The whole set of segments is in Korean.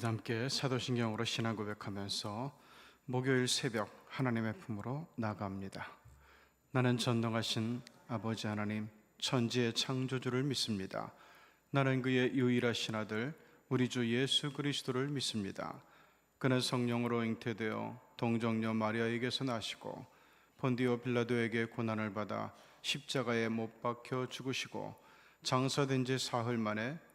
우리 함께 사도신경으로 신앙 고백하면서 목요일 새벽 하나님의 품으로 나갑니다. 나는 전능하신 아버지 하나님 천지의 창조주를 믿습니다. 나는 그의 유일하신 아들 우리 주 예수 그리스도를 믿습니다. 그는 성령으로 잉태되어 동정녀 마리아에게서 나시고 본디오 빌라도에게 고난을 받아 십자가에 못 박혀 죽으시고 장사된 지 사흘 만에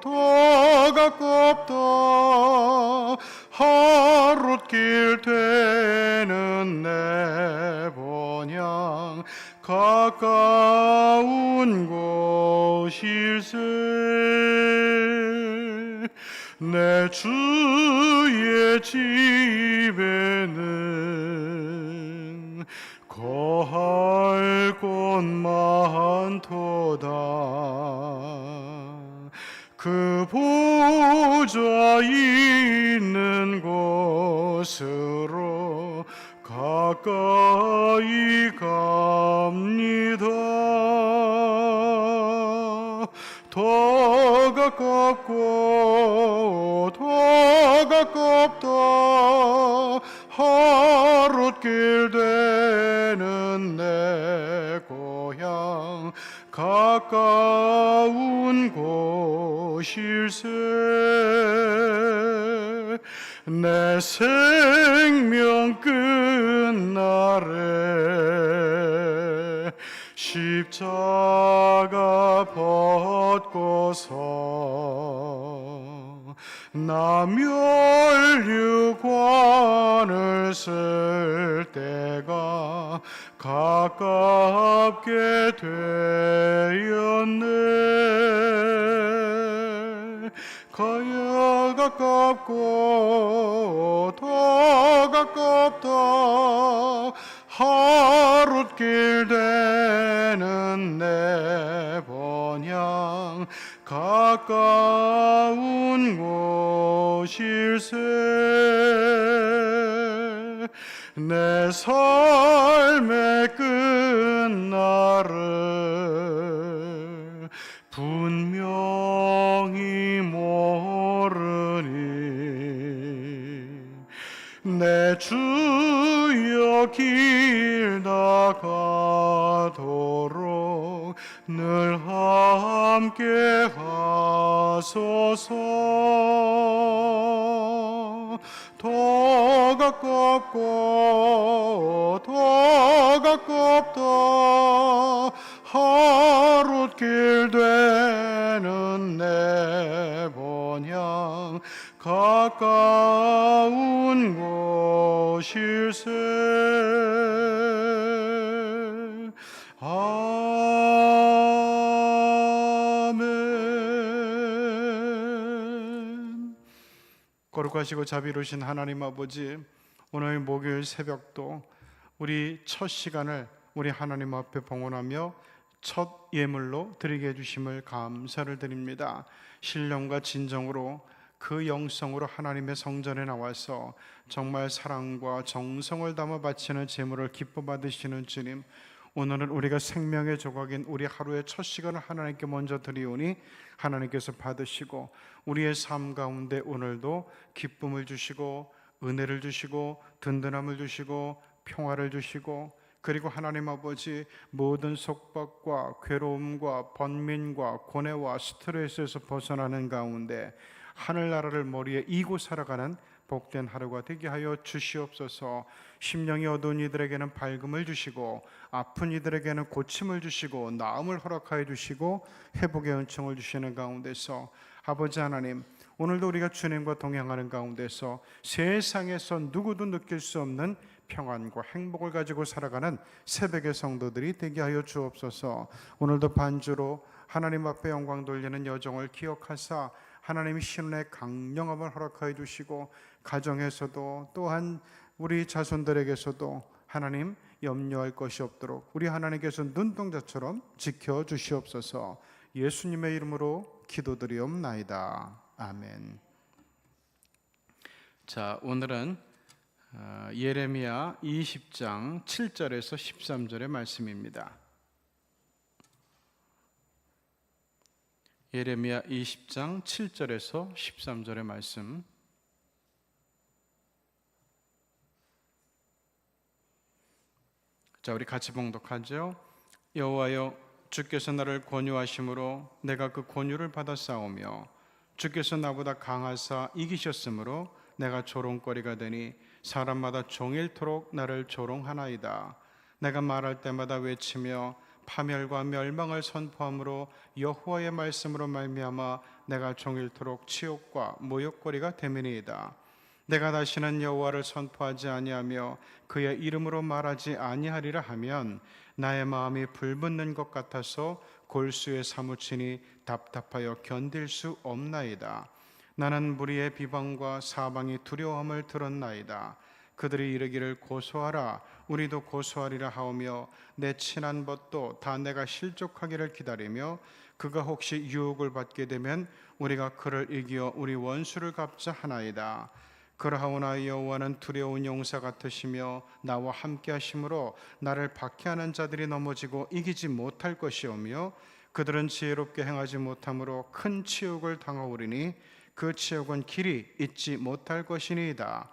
더 가깝다. 하룻길 되는 내 본향 가까운 곳일세. 내 주의 집에는 거할 곳 많도다 보좌 있는 곳으로 가까이 갑니다. 더 가깝고 생명 끝날에 십자가 벗고서 나 멸류관을 쓸 때가 가깝게 되 내 삶의 끝날을 분명히 모르니 내 주여 길 나가도 가깝고 더 가깝다 하룻길 되는 내 본향 가까운 곳일세 거룩하시고 자비로우신 하나님 아버지 오늘 목요일 새벽도 우리 첫 시간을 우리 하나님 앞에 봉헌하며 첫 예물로 드리게 해주심을 감사를 드립니다. 신령과 진정으로 그 영성으로 하나님의 성전에 나와서 정말 사랑과 정성을 담아 바치는 제물을 기뻐 받으시는 주님 오늘은 우리가 생명의 조각인 우리 하루의 첫 시간을 하나님께 먼저 드리오니 하나님께서 받으시고 우리의 삶 가운데 오늘도 기쁨을 주시고 은혜를 주시고 든든함을 주시고 평화를 주시고 그리고 하나님 아버지 모든 속박과 괴로움과 번민과 고뇌와 스트레스에서 벗어나는 가운데 하늘나라를 머리에 이고 살아가는 복된 하루가 되게 하여 주시옵소서. 심령이 어두운 이들에게는 밝음을 주시고 아픈 이들에게는 고침을 주시고 나음을 허락하여 주시고 회복의 은총을 주시는 가운데서 아버지 하나님 오늘도 우리가 주님과 동행하는 가운데서 세상에서 누구도 느낄 수 없는 평안과 행복을 가지고 살아가는 새벽의 성도들이 되게 하여 주옵소서. 오늘도 반주로 하나님 앞에 영광 돌리는 여정을 기억하사 하나님이 신의 강령함을 허락하여 주시고 가정에서도 또한 우리 자손들에게서도 하나님 염려할 것이 없도록 우리 하나님께서 눈동자처럼 지켜 주시옵소서. 예수님의 이름으로 기도드리옵나이다. 아멘. 자, 오늘은 어, 예레미야 20장 7절에서 13절의 말씀입니다. 예레미야 20장 7절에서 13절의 말씀. 자, 우리 같이 봉독하죠. 여호와여 주께서 나를 권유하심으로 내가 그 권유를 받아 싸우며 주께서 나보다 강하사 이기셨으므로 내가 조롱거리가 되니 사람마다 종일토록 나를 조롱하나이다. 내가 말할 때마다 외치며 파멸과 멸망을 선포함으로 여호와의 말씀으로 말미암아 내가 종일토록 치욕과 모욕거리가 되미니이다. 내가 다시는 여호와를 선포하지 아니하며 그의 이름으로 말하지 아니하리라 하면 나의 마음이 불붙는 것 같아서 골수에 사무치니 답답하여 견딜 수 없나이다. 나는 무리의 비방과 사방이 두려움을 들었나이다. 그들이 이르기를 고소하라 우리도 고소하리라 하오며 내 친한 벗도 다 내가 실족하기를 기다리며 그가 혹시 유혹을 받게 되면 우리가 그를 이기어 우리 원수를 갚자 하나이다. 그러하오나 여호와는 두려운 용사 같으시며 나와 함께 하심으로 나를 박해하는 자들이 넘어지고 이기지 못할 것이오며 그들은 지혜롭게 행하지 못함으로 큰 치욕을 당하오리니 그 치욕은 길이 잊지 못할 것이니이다.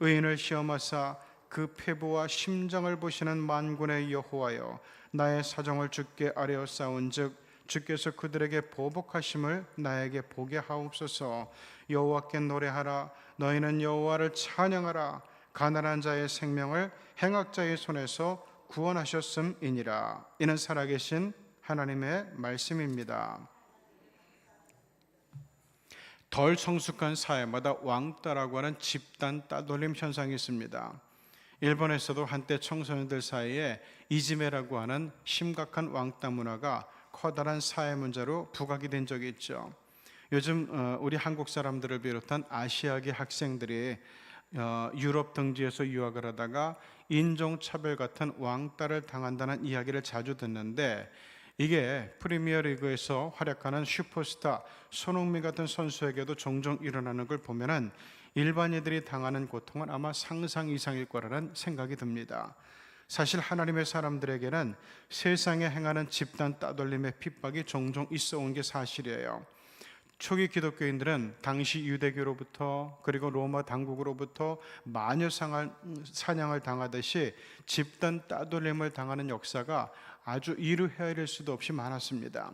의인을 시험하사 그 폐부와 심정을 보시는 만군의 여호와여 나의 사정을 주께 아뢰어 싸운즉 주께서 그들에게 보복하심을 나에게 보게 하옵소서. 여호와께 노래하라. 너희는 여호와를 찬양하라. 가난한 자의 생명을 행악자의 손에서 구원하셨음이니라. 이는 살아계신 하나님의 말씀입니다. 덜 성숙한 사회마다 왕따라고 하는 집단 따돌림 현상이 있습니다. 일본에서도 한때 청소년들 사이에 이지메라고 하는 심각한 왕따 문화가 커다란 사회 문제로 부각이 된 적이 있죠. 요즘 어, 우리 한국 사람들을 비롯한 아시아계 학생들이 어, 유럽 등지에서 유학을 하다가 인종차별 같은 왕따를 당한다는 이야기를 자주 듣는데 이게 프리미어리그에서 활약하는 슈퍼스타 손흥민 같은 선수에게도 종종 일어나는 걸 보면은 일반인들이 당하는 고통은 아마 상상 이상일 거라는 생각이 듭니다. 사실 하나님의 사람들에게는 세상에 행하는 집단 따돌림의 핍박이 종종 있어 온 게 사실이에요. 초기 기독교인들은 당시 유대교로부터 그리고 로마 당국으로부터 마녀 사냥을 당하듯이 집단 따돌림을 당하는 역사가 아주 이루 헤아릴 수도 없이 많았습니다.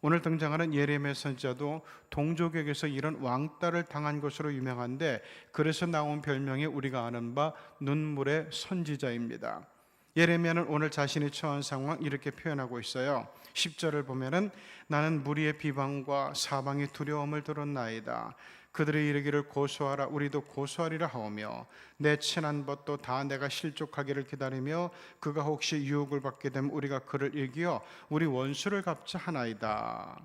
오늘 등장하는 예레미야 선지자도 동족에게서 이런 왕따를 당한 것으로 유명한데 그래서 나온 별명이 우리가 아는 바 눈물의 선지자입니다. 예레미야는 오늘 자신이 처한 상황 이렇게 표현하고 있어요. 10절을 보면은 나는 무리의 비방과 사방의 두려움을 들었나이다. 그들이 이르기를 고소하라 우리도 고소하리라 하오며 내 친한 벗도 다 내가 실족하기를 기다리며 그가 혹시 유혹을 받게 되면 우리가 그를 이기어 우리 원수를 갚자 하나이다.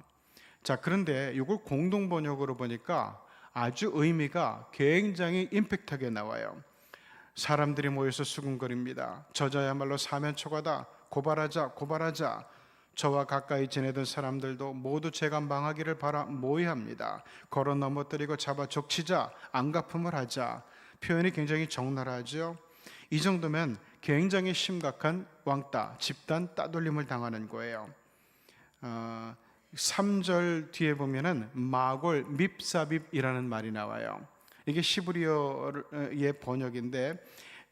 자 그런데 이걸 공동 번역으로 보니까 아주 의미가 굉장히 임팩트하게 나와요. 사람들이 모여서 수군거립니다. 저자야말로 사면초가다. 고발하자, 고발하자. 저와 가까이 지내던 사람들도 모두 제가 망하기를 바라 모의합니다. 걸어 넘어뜨리고 잡아 족치자, 안갚음을 하자. 표현이 굉장히 적나라하죠. 이 정도면 굉장히 심각한 왕따, 집단 따돌림을 당하는 거예요. 어, 3절 뒤에 보면은 마골 밉사빕이라는 말이 나와요. 이게 시브리어의 번역인데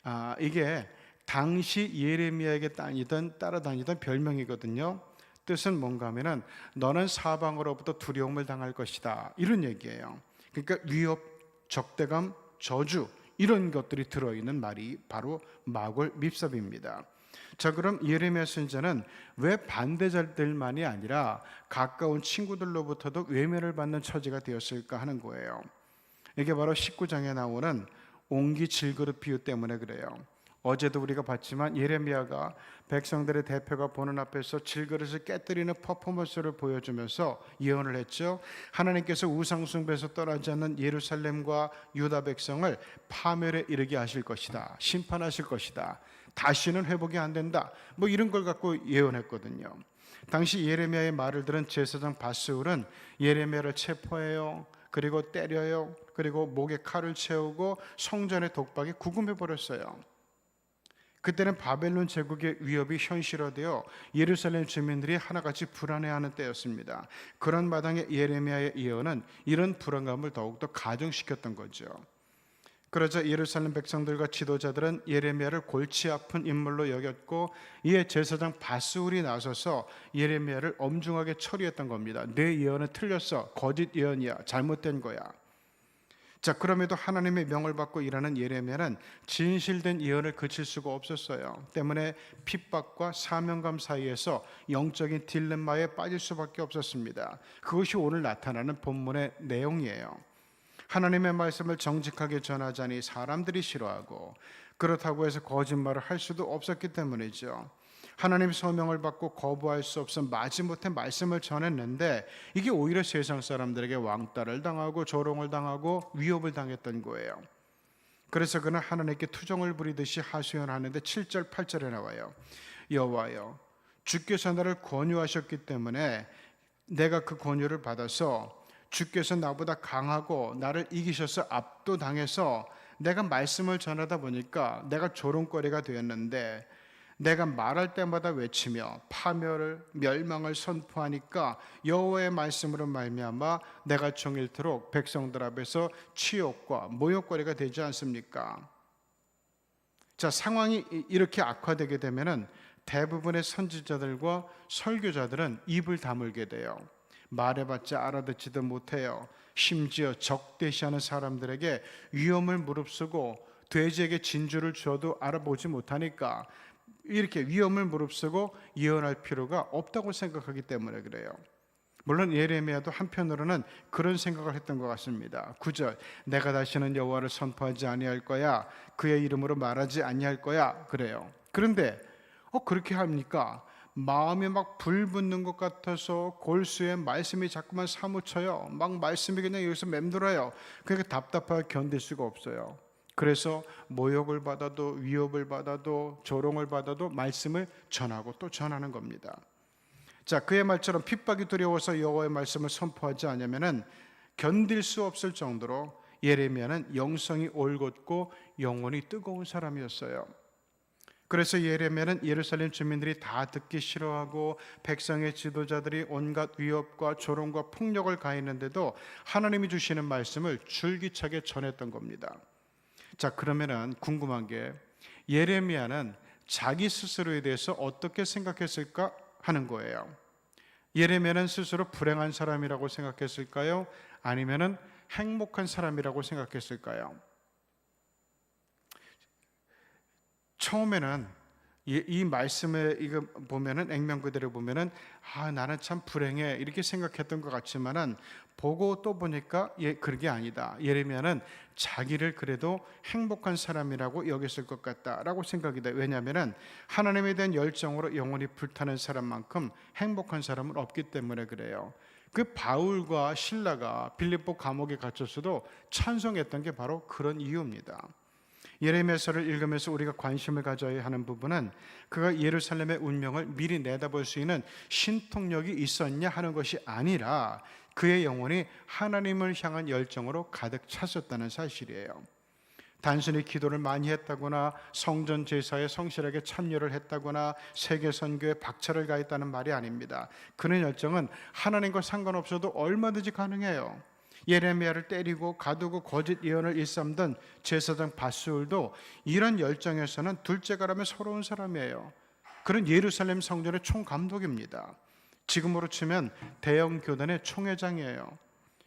아, 이게 당시 예레미야에게 다니던 따라다니던 별명이거든요. 뜻은 뭔가 하면은 너는 사방으로부터 두려움을 당할 것이다. 이런 얘기예요. 그러니까 위협, 적대감, 저주 이런 것들이 들어 있는 말이 바로 마골 밉삽입니다. 자, 그럼 예레미야 선지자는 왜 반대자들만이 아니라 가까운 친구들로부터도 외면을 받는 처지가 되었을까 하는 거예요. 이게 바로 19장에 나오는 옹기 질그릇 비유 때문에 그래요. 어제도 우리가 봤지만 예레미야가 백성들의 대표가 보는 앞에서 질그릇을 깨뜨리는 퍼포먼스를 보여주면서 예언을 했죠. 하나님께서 우상 숭배에서 떠나지 않는 예루살렘과 유다 백성을 파멸에 이르게 하실 것이다. 심판하실 것이다. 다시는 회복이 안 된다. 뭐 이런 걸 갖고 예언했거든요. 당시 예레미야의 말을 들은 제사장 바스울은 예레미야를 체포해요. 그리고 때려요. 그리고 목에 칼을 채우고 성전의 독박에 구금해 버렸어요. 그때는 바벨론 제국의 위협이 현실화되어 예루살렘 주민들이 하나같이 불안해하는 때였습니다. 그런 마당에 예레미야의 예언은 이런 불안감을 더욱더 가중시켰던 거죠. 그러자 예루살렘 백성들과 지도자들은 예레미야를 골치 아픈 인물로 여겼고 이에 제사장 바스울이 나서서 예레미야를 엄중하게 처리했던 겁니다. 내 예언은 틀렸어. 거짓 예언이야. 잘못된 거야. 자, 그럼에도 하나님의 명을 받고 일하는 예레미야는 진실된 예언을 그칠 수가 없었어요. 때문에 핍박과 사명감 사이에서 영적인 딜레마에 빠질 수밖에 없었습니다. 그것이 오늘 나타나는 본문의 내용이에요. 하나님의 말씀을 정직하게 전하자니 사람들이 싫어하고 그렇다고 해서 거짓말을 할 수도 없었기 때문이죠. 하나님 소명을 받고 거부할 수 없어 마지못해 말씀을 전했는데 이게 오히려 세상 사람들에게 왕따를 당하고 조롱을 당하고 위협을 당했던 거예요. 그래서 그는 하나님께 투정을 부리듯이 하소연하는데 7절 8절에 나와요. 여호와여 주께서 나를 권유하셨기 때문에 내가 그 권유를 받아서 주께서 나보다 강하고 나를 이기셔서 압도당해서 내가 말씀을 전하다 보니까 내가 조롱거리가 되었는데 내가 말할 때마다 외치며 파멸을 멸망을 선포하니까 여호와의 말씀으로 말미암아 내가 종일토록 백성들 앞에서 치욕과 모욕거리가 되지 않습니까? 자 상황이 이렇게 악화되게 되면은 대부분의 선지자들과 설교자들은 입을 다물게 돼요. 말해봤자 알아듣지도 못해요. 심지어 적대시하는 사람들에게 위험을 무릅쓰고 돼지에게 진주를 줘도 알아보지 못하니까 이렇게 위험을 무릅쓰고 예언할 필요가 없다고 생각하기 때문에 그래요. 물론 예레미야도 한편으로는 그런 생각을 했던 것 같습니다. 9절 내가 다시는 여호와를 선포하지 아니할 거야. 그의 이름으로 말하지 아니할 거야. 그래요. 그런데 어 그렇게 합니까? 마음에 막불 붙는 것 같아서 골수에 말씀이 자꾸만 사무쳐요. 막 말씀이 그냥 여기서 맴돌아요. 그러니까 답답하게 견딜 수가 없어요. 그래서 모욕을 받아도 위협을 받아도 조롱을 받아도 말씀을 전하고 또 전하는 겁니다. 자, 그의 말처럼 핍박이 두려워서 여호와의 말씀을 선포하지 않으면은 견딜 수 없을 정도로 예레미야는 영성이 올곧고 영혼이 뜨거운 사람이었어요. 그래서 예레미야는 예루살렘 주민들이 다 듣기 싫어하고 백성의 지도자들이 온갖 위협과 조롱과 폭력을 가했는데도 하나님이 주시는 말씀을 줄기차게 전했던 겁니다. 자, 그러면은 궁금한 게 예레미야는 자기 스스로에 대해서 어떻게 생각했을까 하는 거예요. 예레미야는 스스로 불행한 사람이라고 생각했을까요? 아니면은 행복한 사람이라고 생각했을까요? 처음에는 이, 이 말씀에 이거 보면은 액면 그대로 보면은 아 나는 참 불행해 이렇게 생각했던 것 같지만은 보고 또 보니까 예 그게 아니다 예레미야는 자기를 그래도 행복한 사람이라고 여겼을 것 같다라고 생각이 돼 왜냐하면은 하나님에 대한 열정으로 영원히 불타는 사람만큼 행복한 사람은 없기 때문에 그래요. 그 바울과 신라가 빌립보 감옥에 갇혔어도 찬송했던 게 바로 그런 이유입니다. 예레미야서를 읽으면서 우리가 관심을 가져야 하는 부분은 그가 예루살렘의 운명을 미리 내다볼 수 있는 신통력이 있었냐 하는 것이 아니라 그의 영혼이 하나님을 향한 열정으로 가득 찼었다는 사실이에요. 단순히 기도를 많이 했다거나 성전 제사에 성실하게 참여를 했다거나 세계 선교에 박차를 가했다는 말이 아닙니다. 그런 열정은 하나님과 상관없어도 얼마든지 가능해요. 예레미야를 때리고 가두고 거짓 예언을 일삼던 제사장 바스울도 이런 열정에서는 둘째가라며 서러운 사람이에요. 그런 예루살렘 성전의 총감독입니다. 지금으로 치면 대형 교단의 총회장이에요.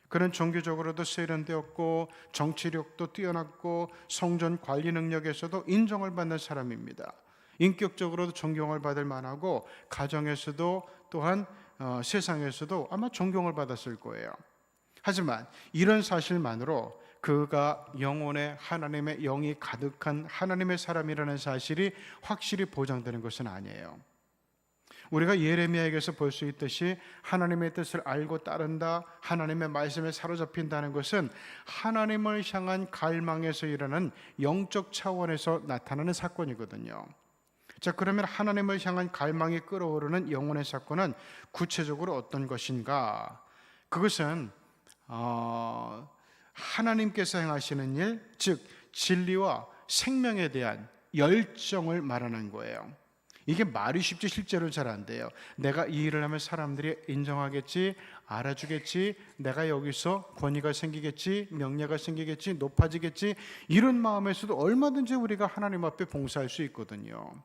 그는 종교적으로도 세련되었고 정치력도 뛰어났고 성전 관리 능력에서도 인정을 받는 사람입니다. 인격적으로도 존경을 받을 만하고 가정에서도 또한 어, 세상에서도 아마 존경을 받았을 거예요. 하지만 이런 사실만으로 그가 영혼의 하나님의 영이 가득한 하나님의 사람이라는 사실이 확실히 보장되는 것은 아니에요. 우리가 예레미야에게서 볼 수 있듯이 하나님의 뜻을 알고 따른다, 하나님의 말씀에 사로잡힌다는 것은 하나님을 향한 갈망에서 일어나는 영적 차원에서 나타나는 사건이거든요. 자, 그러면 하나님을 향한 갈망이 끌어오르는 영혼의 사건은 구체적으로 어떤 것인가? 그것은 어, 하나님께서 행하시는 일, 즉 진리와 생명에 대한 열정을 말하는 거예요. 이게 말이 쉽지 실제로 잘 안 돼요. 내가 이 일을 하면 사람들이 인정하겠지, 알아주겠지, 내가 여기서 권위가 생기겠지, 명예가 생기겠지, 높아지겠지, 이런 마음에서도 얼마든지 우리가 하나님 앞에 봉사할 수 있거든요.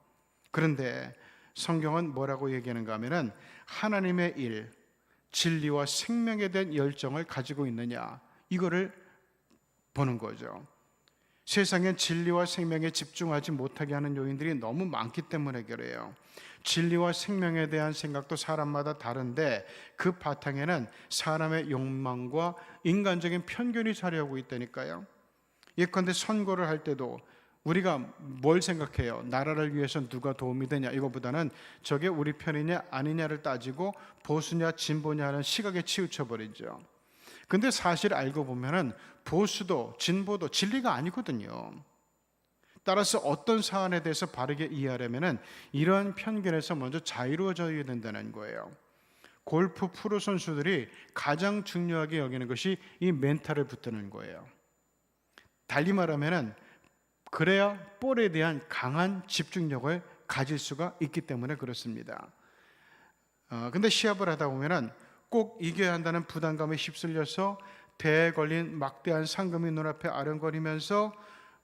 그런데 성경은 뭐라고 얘기하는가 하면은 하나님의 일, 진리와 생명에 대한 열정을 가지고 있느냐, 이거를 보는 거죠. 세상엔 진리와 생명에 집중하지 못하게 하는 요인들이 너무 많기 때문에 그래요. 진리와 생명에 대한 생각도 사람마다 다른데 그 바탕에는 사람의 욕망과 인간적인 편견이 자리하고 있다니까요. 예컨대 선거를 할 때도 우리가 뭘 생각해요? 나라를 위해서 누가 도움이 되냐? 이거보다는 저게 우리 편이냐 아니냐를 따지고 보수냐 진보냐 하는 시각에 치우쳐 버리죠. 근데 사실 알고 보면은 보수도 진보도 진리가 아니거든요. 따라서 어떤 사안에 대해서 바르게 이해하려면은 이런 편견에서 먼저 자유로워져야 된다는 거예요. 골프 프로 선수들이 가장 중요하게 여기는 것이 이 멘탈을 붙드는 거예요. 달리 말하면은 그래야 볼에 대한 강한 집중력을 가질 수가 있기 때문에 그렇습니다. 어, 근데 시합을 하다 보면은 꼭 이겨야 한다는 부담감에 휩쓸려서 대에 걸린 막대한 상금이 눈앞에 아른거리면서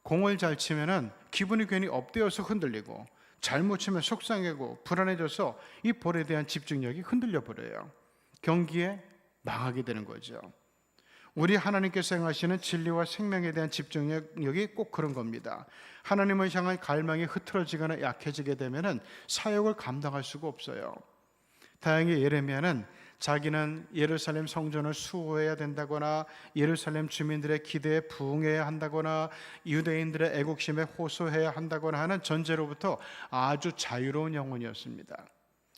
공을 잘 치면은 기분이 괜히 업되어서 흔들리고 잘못 치면 속상해고 불안해져서 이 볼에 대한 집중력이 흔들려 버려요. 경기에 망하게 되는 거죠. 우리 하나님께서 행하시는 진리와 생명에 대한 집중력이 꼭 그런 겁니다. 하나님을 향한 갈망이 흐트러지거나 약해지게 되면은 사역을 감당할 수가 없어요. 다행히 예레미야는 자기는 예루살렘 성전을 수호해야 된다거나 예루살렘 주민들의 기대에 부응해야 한다거나 유대인들의 애국심에 호소해야 한다거나 하는 전제로부터 아주 자유로운 영혼이었습니다.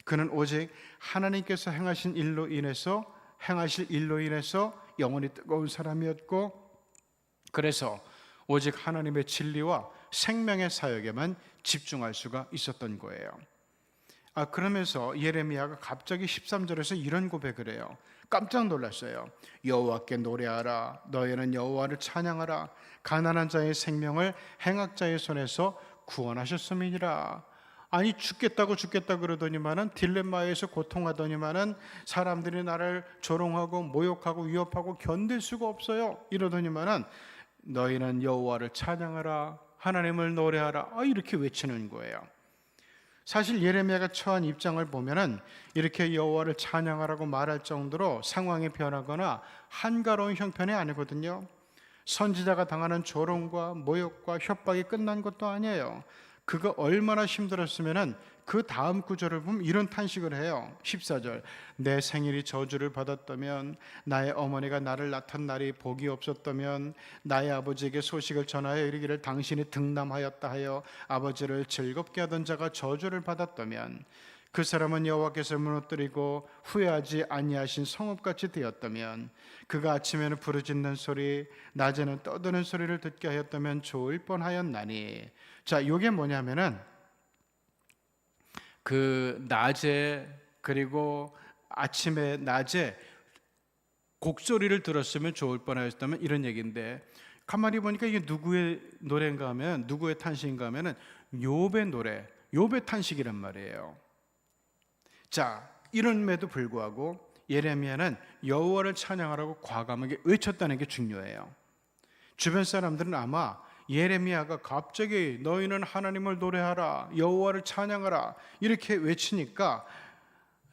그는 오직 하나님께서 행하신 일로 인해서 행하실 일로 인해서 영혼이 뜨거운 사람이었고 그래서 오직 하나님의 진리와 생명의 사역에만 집중할 수가 있었던 거예요. 아, 그러면서 예레미야가 갑자기 13절에서 이런 고백을 해요. 깜짝 놀랐어요. 여호와께 노래하라. 너희는 여호와를 찬양하라. 가난한 자의 생명을 행악자의 손에서 구원하셨음이니라. 아니 죽겠다고 죽겠다 그러더니만은 딜레마에서 고통하더니만은 사람들이 나를 조롱하고 모욕하고 위협하고 견딜 수가 없어요. 이러더니만은 너희는 여호와를 찬양하라. 하나님을 노래하라. 아, 이렇게 외치는 거예요. 사실 예레미야가 처한 입장을 보면은 이렇게 여호와를 찬양하라고 말할 정도로 상황이 변하거나 한가로운 형편이 아니거든요. 선지자가 당하는 조롱과 모욕과 협박이 끝난 것도 아니에요. 그가 얼마나 힘들었으면은 그 다음 구절을 보면 이런 탄식을 해요. 14절. 내 생일이 저주를 받았다면 나의 어머니가 나를 낳던 날이 복이 없었다면 나의 아버지에게 소식을 전하여 이르기를 당신이 등남하였다 하여 아버지를 즐겁게 하던 자가 저주를 받았다면 그 사람은 여호와께서 무너뜨리고 후회하지 아니하신 성읍같이 되었다면 그가 아침에는 부르짖는 소리 낮에는 떠드는 소리를 듣게 하였다면 좋을 뻔하였나니 자 요게 뭐냐면은 그 낮에 그리고 아침에 낮에 곡소리를 들었으면 좋을 뻔하였다면 이런 얘기인데 가만히 보니까 이게 누구의 노래인가 하면 누구의 탄식인가 하면은 욥의 노래, 욥의 탄식이란 말이에요. 자, 이런에도 불구하고 예레미야는 여호와를 찬양하라고 과감하게 외쳤다는 게 중요해요. 주변 사람들은 아마 예레미야가 갑자기 너희는 하나님을 노래하라, 여호와를 찬양하라 이렇게 외치니까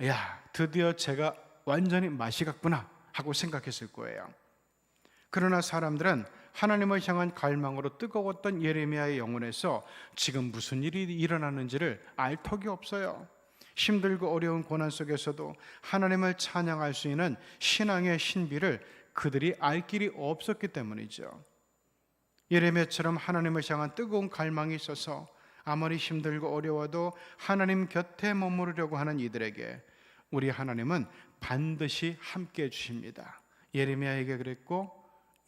야, 드디어 제가 완전히 맛이 갔구나 하고 생각했을 거예요. 그러나 사람들은 하나님을 향한 갈망으로 뜨거웠던 예레미야의 영혼에서 지금 무슨 일이 일어나는지를 알 턱이 없어요. 힘들고 어려운 고난 속에서도 하나님을 찬양할 수 있는 신앙의 신비를 그들이 알 길이 없었기 때문이죠. 예레미야처럼 하나님을 향한 뜨거운 갈망이 있어서 아무리 힘들고 어려워도 하나님 곁에 머무르려고 하는 이들에게 우리 하나님은 반드시 함께 해 주십니다. 예레미야에게 그랬고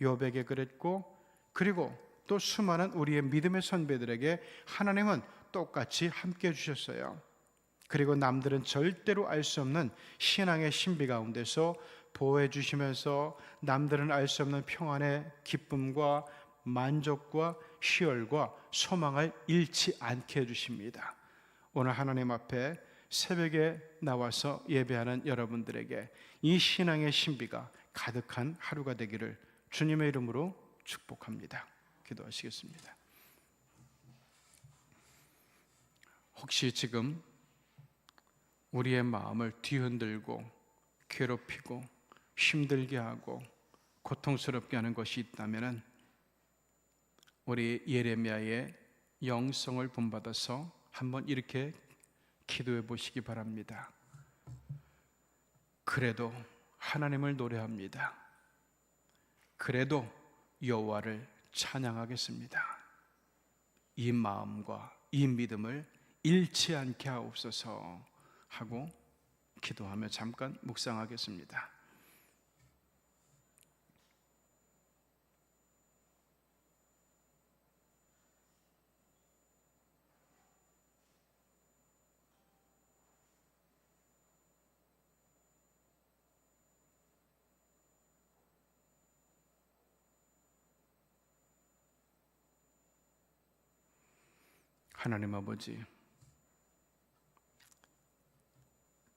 욥에게 그랬고 그리고 또 수많은 우리의 믿음의 선배들에게 하나님은 똑같이 함께 해 주셨어요. 그리고 남들은 절대로 알 수 없는 신앙의 신비 가운데서 보호해 주시면서 남들은 알 수 없는 평안의 기쁨과 만족과 희열과 소망을 잃지 않게 해 주십니다. 오늘 하나님 앞에 새벽에 나와서 예배하는 여러분들에게 이 신앙의 신비가 가득한 하루가 되기를 주님의 이름으로 축복합니다. 기도하시겠습니다. 혹시 지금 우리의 마음을 뒤흔들고 괴롭히고 힘들게 하고 고통스럽게 하는 것이 있다면은 우리 예레미야의 영성을 본받아서 한번 이렇게 기도해 보시기 바랍니다. 그래도 하나님을 노래합니다. 그래도 여호와를 찬양하겠습니다. 이 마음과 이 믿음을 잃지 않게 하옵소서 하고 기도하며 잠깐 묵상하겠습니다. 하나님 아버지,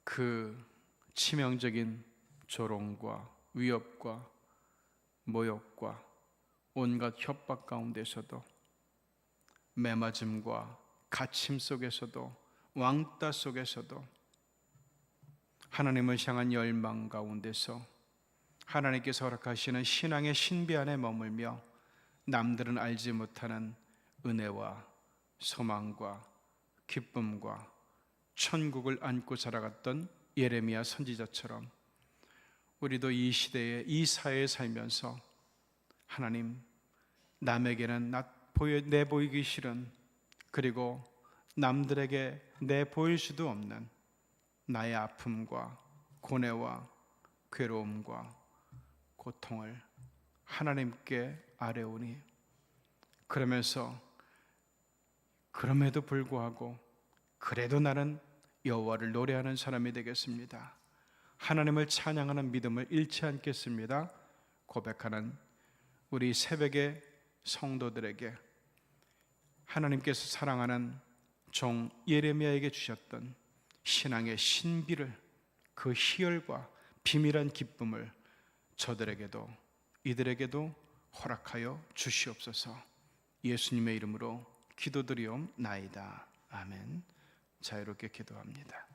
그 치명적인 조롱과 위협과 모욕과 온갖 협박 가운데서도 매맞음과 갇힘 속에서도 왕따 속에서도 하나님을 향한 열망 가운데서 하나님께서 허락하시는 신앙의 신비 안에 머물며 남들은 알지 못하는 은혜와 소망과 기쁨과 천국을 안고 살아갔던 예레미야 선지자처럼 우리도 이 시대에 이 사회에 살면서 하나님 남에게는 나 보여 내 보이기 싫은 그리고 남들에게 내 보일 수도 없는 나의 아픔과 고뇌와 괴로움과 고통을 하나님께 아뢰오니 그러면서 그럼에도 불구하고 그래도 나는 여호와를 노래하는 사람이 되겠습니다. 하나님을 찬양하는 믿음을 잃지 않겠습니다. 고백하는 우리 새벽의 성도들에게 하나님께서 사랑하는 종 예레미야에게 주셨던 신앙의 신비를 그 희열과 비밀한 기쁨을 저들에게도 이들에게도 허락하여 주시옵소서. 예수님의 이름으로 기도드리옵나이다. 아멘. 자유롭게 기도합니다.